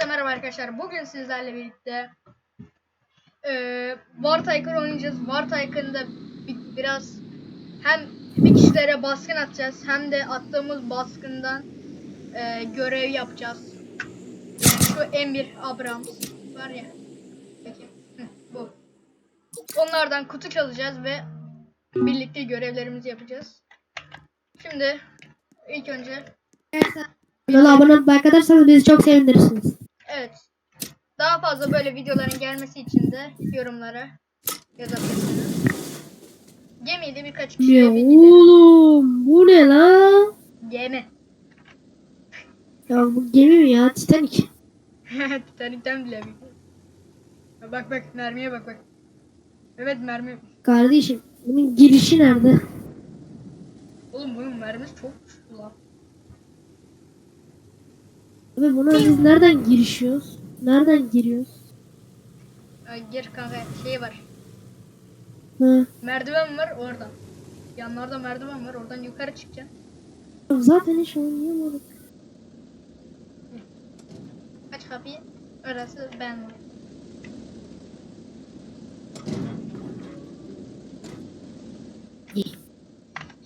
Herkese merhaba arkadaşlar. Bugün sizlerle birlikte eee War Tycoon oynayacağız. War Tycoon'da bi- biraz hem bir kişilere baskın atacağız hem de attığımız baskından eee, görev yapacağız. Şu M1 Abrams var ya. Peki. Hı, bu. Onlardan kutu çalacağız ve birlikte görevlerimizi yapacağız. Şimdi ilk önce Kanala abone olup atarsanız bizi çok sevindirirsiniz. Evet. Daha fazla böyle videoların gelmesi için de yorumlara yazabilirsiniz. Gemiyle birkaç bir gidelim. oğlum? Bu ne lan? Gemi. Ya bu gemi mi ya? Titanic. Titanic'ten bile bir. Bak bak mermiye bak bak. Evet mermi. Kardeşim bunun girişi nerede? Oğlum bunun mermisi çok Abi buna biz nereden girişiyoruz? Nereden giriyoruz? Gir kanka şey var. Ha. Merdiven var oradan. Yanlarda merdiven var oradan yukarı çıkacaksın. Zaten hiç oynayamadık. Aç kapıyı. Orası ben var.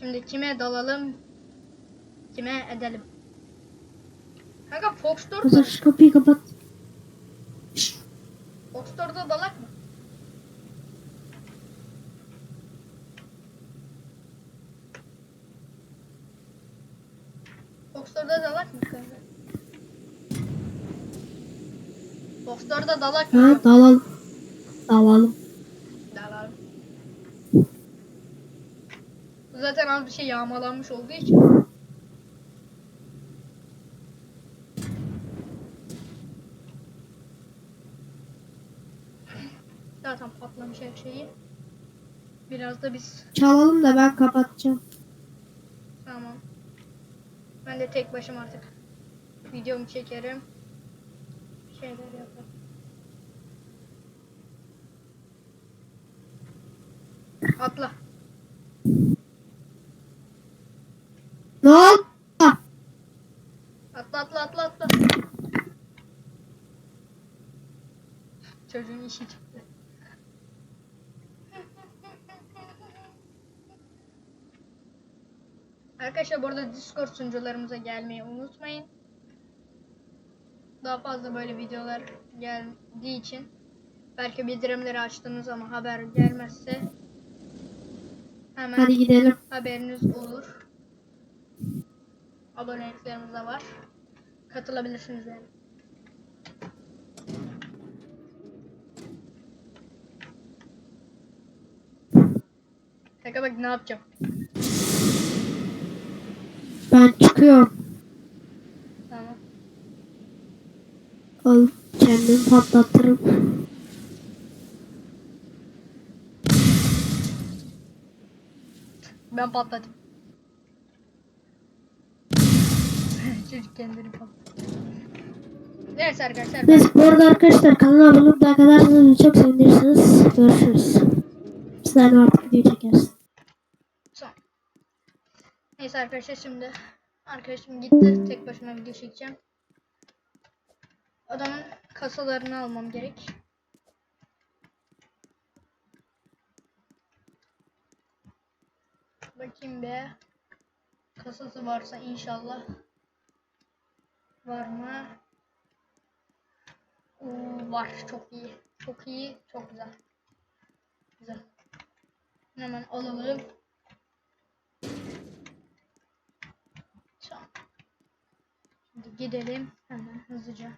Şimdi kime dalalım? Kime edelim? Fox 4 Kızlar şu kapıyı kapat. Fox 4'e dalak mı? Fox 4'e dalak mı? Fox 4'e dalak mı? Ha dalalım. Dalalım. Dalalım. Zaten az bir şey yağmalanmış olduğu için. Patlamış her şeyi. Biraz da biz Çalalım da ben kapatacağım. tamam. Ben de tek başım artık videomu çekerim. Şeyler yaparım. Atla. Ne oldu? Ha, Atla atla atla atla. Çocuğun işi çıktı. Arkadaşlar bu arada Discord sunucularımıza gelmeyi unutmayın. Daha fazla böyle videolar geldiği için belki bildirimleri açtığınız ama haber gelmezse hemen Hadi gidelim. haberiniz olur. Aboneliklerimiz de var. Katılabilirsiniz yani. Kanka bak ne yapacağım. Ben çıkıyorum. Tamam. Al kendim patlatırım. Ben patladım. Çocuk kendini patladı. Neyse arkadaşlar. Neyse bu arada arkadaşlar kanala abone olup atarsanız bizi çok sevindirirsiniz. Görüşürüz. Sen artık video çekersin. Neyse arkadaşlar şimdi arkadaşım gitti. Tek başıma video çekeceğim. Adamın kasalarını almam gerek. Bakayım be. Kasası varsa inşallah. Var mı? Oo, var. Çok iyi. Çok iyi. Çok güzel. Güzel. Hemen alalım. Tamam. Şimdi gidelim hemen hızlıca.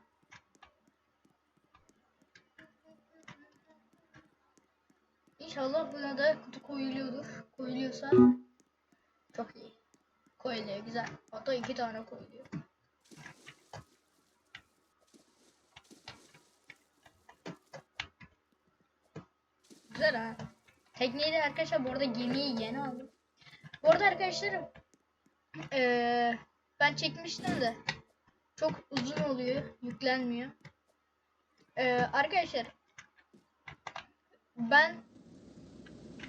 İnşallah buna da kutu koyuluyordur. Koyuluyorsa çok iyi. Koyuluyor güzel. Hatta iki tane koyuluyor. Güzel ha. Tekneyi de arkadaşlar bu arada gemiyi yeni aldım. Bu arada arkadaşlarım eee, ben çekmiştim de çok uzun oluyor. Yüklenmiyor. Eee, arkadaşlar ben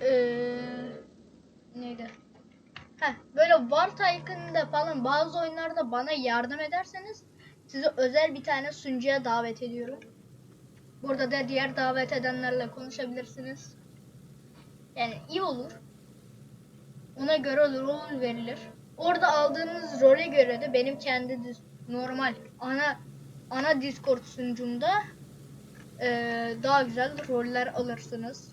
eee, neydi? Heh, böyle War Tycoon'da falan bazı oyunlarda bana yardım ederseniz sizi özel bir tane sunucuya davet ediyorum. Burada da diğer davet edenlerle konuşabilirsiniz. Yani iyi olur. Ona göre rol verilir. Orada aldığınız role göre de benim kendi normal ana ana Discord sunucumda eee, daha güzel roller alırsınız.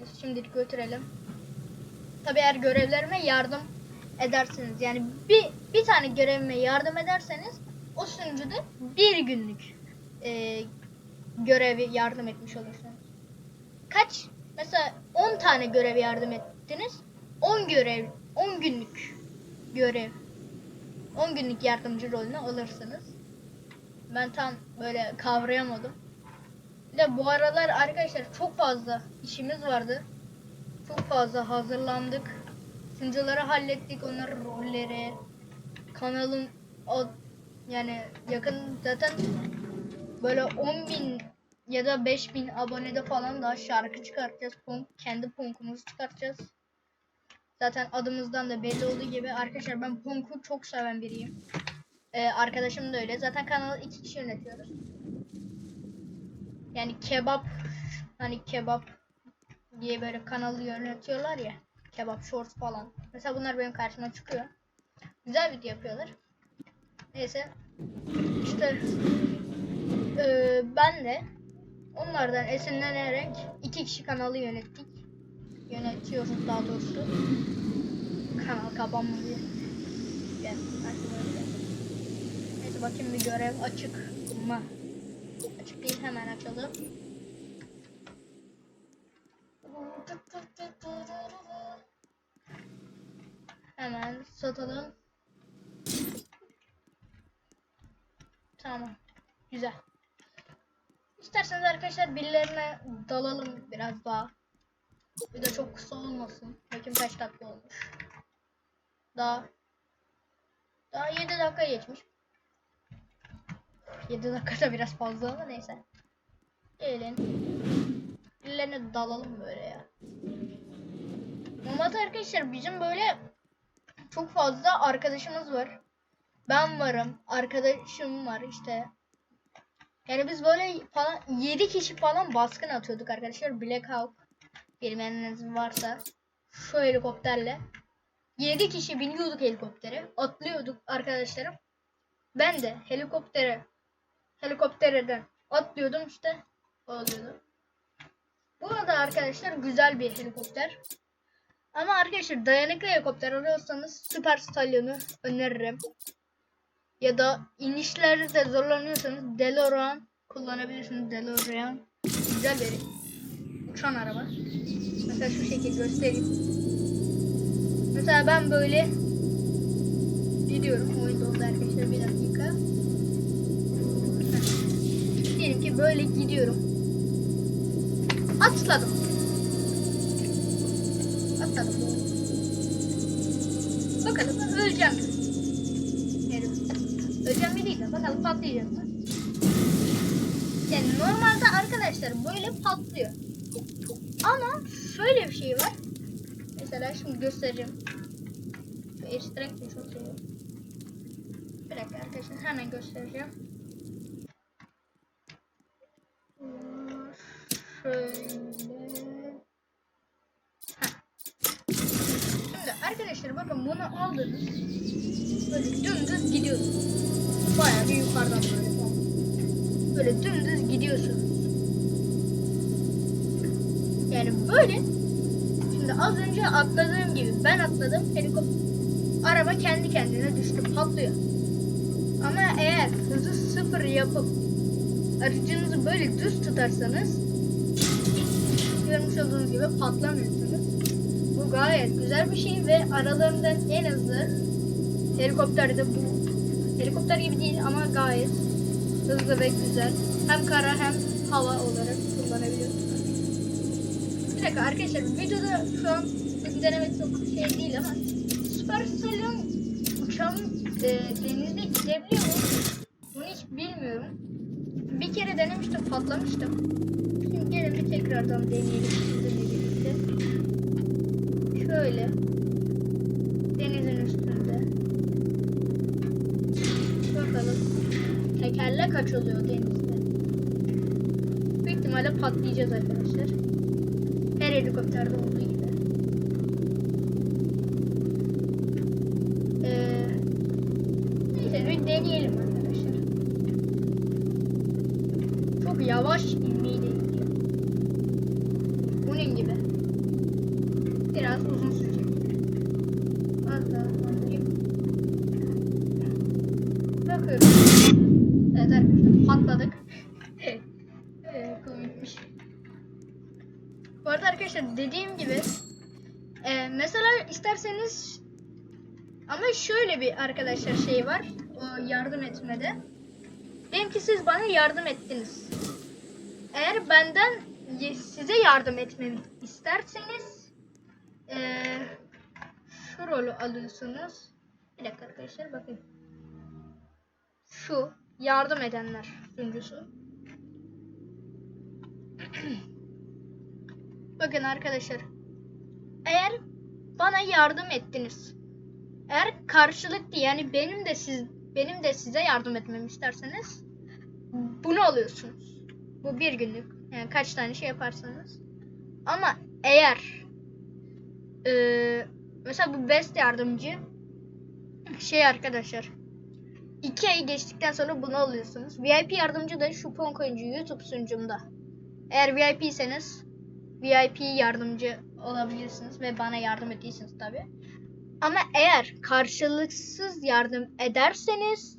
Biz şimdilik götürelim. Tabi eğer görevlerime yardım ederseniz yani bir bir tane görevime yardım ederseniz o sunucuda bir günlük eee görevi yardım etmiş olursunuz. Kaç? Mesela 10 tane görev yardım ettiniz. 10 görev, 10 günlük görev. 10 günlük yardımcı rolünü alırsınız. Ben tam böyle kavrayamadım. Bir de bu aralar arkadaşlar çok fazla işimiz vardı. Çok fazla hazırlandık. Sunucuları hallettik, onların rolleri. Kanalın o yani yakın zaten böyle 10 bin ya da 5000 abonede falan daha şarkı çıkartacağız. Punk, kendi punkumuzu çıkartacağız. Zaten adımızdan da belli olduğu gibi arkadaşlar ben punk'u çok seven biriyim. Ee, arkadaşım da öyle. Zaten kanalı iki kişi yönetiyoruz. Yani kebap hani kebap diye böyle kanalı yönetiyorlar ya. Kebap shorts falan. Mesela bunlar benim karşıma çıkıyor. Güzel video yapıyorlar. Neyse. İşte ee, ben de onlardan esinlenerek iki kişi kanalı yönettik. Yönetiyoruz daha doğrusu. Kanal kapanmadı. Gel. Neyse bakayım bir görev açık mı? Açık değil hemen açalım. Hemen satalım. Tamam. Güzel. İsterseniz arkadaşlar birilerine dalalım biraz daha. De çok kısa olmasın. Bakayım kaç dakika olmuş. Daha daha 7 dakika geçmiş. 7 dakika da biraz fazla ama neyse. Gelin. Birilerine dalalım böyle ya. Normalde arkadaşlar bizim böyle çok fazla arkadaşımız var. Ben varım. Arkadaşım var işte. Yani biz böyle falan 7 kişi falan baskın atıyorduk arkadaşlar. Black Hawk bilmeyeniniz varsa şu helikopterle 7 kişi biniyorduk helikoptere. Atlıyorduk arkadaşlarım. Ben de helikoptere helikopterden atlıyordum işte. Oluyordu. Bu arada arkadaşlar güzel bir helikopter. Ama arkadaşlar dayanıklı helikopter alıyorsanız Super Stallion'u öneririm. Ya da inişlerde zorlanıyorsanız DeLorean kullanabilirsiniz. DeLorean güzel bir uçan araba. Mesela şu şekil göstereyim. Mesela ben böyle gidiyorum. Oldu arkadaşlar bir dakika. Diyelim ki böyle gidiyorum. Atladım. Atladım. Bakalım öleceğim öleceğim mi değil de bakalım patlayacak mı? Yani normalde arkadaşlar böyle patlıyor. Ama şöyle bir şey var. Mesela şimdi göstereceğim. Şu extract de çok seviyorum. Bir dakika arkadaşlar hemen göstereceğim. Şöyle. Heh. Şimdi arkadaşlar bakın bunu aldınız. Böyle dümdüz gidiyorsunuz. Bayağı bir yukarıdan böyle. Böyle dümdüz gidiyorsunuz. Yani böyle Şimdi az önce atladığım gibi ben atladım helikopter araba kendi kendine düştü patlıyor. Ama eğer hızı sıfır yapıp aracınızı böyle düz tutarsanız görmüş olduğunuz gibi patlamıyorsunuz. Bu gayet güzel bir şey ve aralarından en hızlı helikopter de bu. Helikopter gibi değil ama gayet hızlı ve güzel. Hem kara hem hava olarak dakika arkadaşlar videoda şu an denemek çok şey değil ama Süper Stallion uçağın e, denizde gidebiliyor mu? Bunu hiç bilmiyorum. Bir kere denemiştim patlamıştım. Şimdi gelin bir tekrardan deneyelim sizinle birlikte. Şöyle denizin üstünde. Bakalım. kelle kaç oluyor denizde? Büyük ihtimalle patlayacağız arkadaşlar. Helikopterde olduğu gibi. Ee, neyse bir deneyelim mesela isterseniz ama şöyle bir arkadaşlar şey var yardım etmede. Diyelim ki siz bana yardım ettiniz. Eğer benden size yardım etmemi isterseniz eee şu rolü alıyorsunuz. Bir dakika arkadaşlar bakın. Şu yardım edenler sunucusu. bakın arkadaşlar. Eğer bana yardım ettiniz. Eğer karşılıklı yani benim de siz benim de size yardım etmemi isterseniz bunu alıyorsunuz. Bu bir günlük. Yani kaç tane şey yaparsanız. Ama eğer eee, mesela bu best yardımcı şey arkadaşlar iki ay geçtikten sonra bunu alıyorsunuz. VIP yardımcı da şu Ponk oyuncu YouTube sunucumda. Eğer VIP iseniz VIP yardımcı olabilirsiniz ve bana yardım ettiyseniz tabi. Ama eğer karşılıksız yardım ederseniz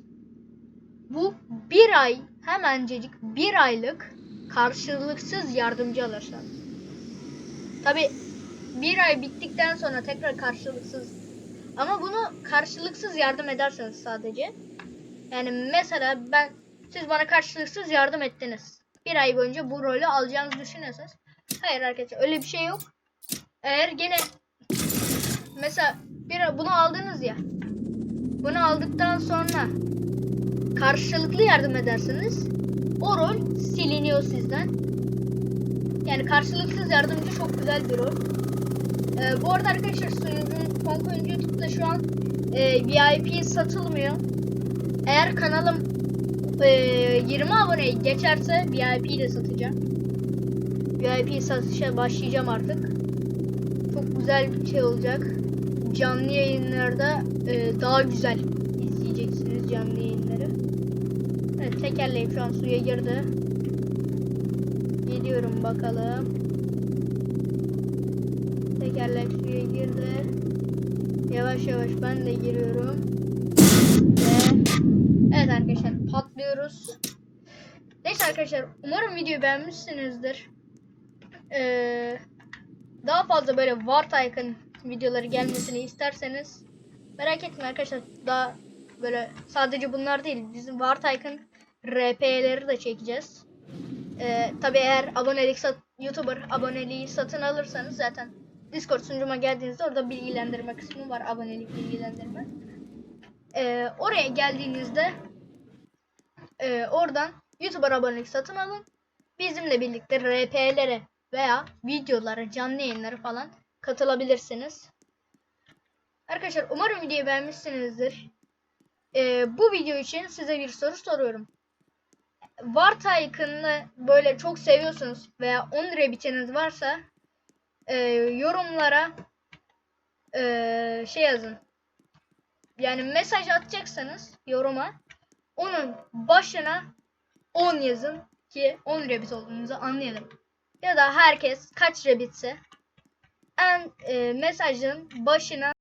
bu bir ay hemencecik bir aylık karşılıksız yardımcı alırsanız. Tabi bir ay bittikten sonra tekrar karşılıksız ama bunu karşılıksız yardım ederseniz sadece. Yani mesela ben siz bana karşılıksız yardım ettiniz. Bir ay boyunca bu rolü alacağınızı düşünüyorsanız. Hayır arkadaşlar öyle bir şey yok. Eğer gene mesela bir bunu aldınız ya. Bunu aldıktan sonra karşılıklı yardım ederseniz o rol siliniyor sizden. Yani karşılıksız yardımcı çok güzel bir rol. Ee, bu arada arkadaşlar sunucunun Konk oyuncu YouTube'da şu an e, VIP satılmıyor. Eğer kanalım e, 20 aboneye geçerse VIP de satacağım. VIP satışa başlayacağım artık. Güzel bir şey olacak. Canlı yayınlarda e, daha güzel izleyeceksiniz canlı yayınları. Evet tekerleğim şu an suya girdi. Gidiyorum bakalım. Tekerlek suya girdi. Yavaş yavaş ben de giriyorum. Ve evet arkadaşlar patlıyoruz. Neyse arkadaşlar umarım videoyu beğenmişsinizdir. Ee, daha fazla böyle War Tycoon videoları gelmesini isterseniz merak etmeyin arkadaşlar daha böyle sadece bunlar değil bizim War Tycoon RP'leri de çekeceğiz. Ee, tabi eğer abonelik sat, YouTuber aboneliği satın alırsanız zaten Discord sunucuma geldiğinizde orada bilgilendirme kısmı var abonelik bilgilendirme. Ee, oraya geldiğinizde e, oradan YouTuber abonelik satın alın. Bizimle birlikte RP'lere veya videolara, canlı yayınlara falan katılabilirsiniz. Arkadaşlar umarım videoyu beğenmişsinizdir. Ee, bu video için size bir soru soruyorum. War Tycoon'ı böyle çok seviyorsunuz veya 10 lira biteniz varsa e, yorumlara e, şey yazın. Yani mesaj atacaksanız yoruma onun başına 10 yazın ki 10 rebit olduğunuzu anlayalım. Ya da herkes kaç rebitse en e, mesajın başına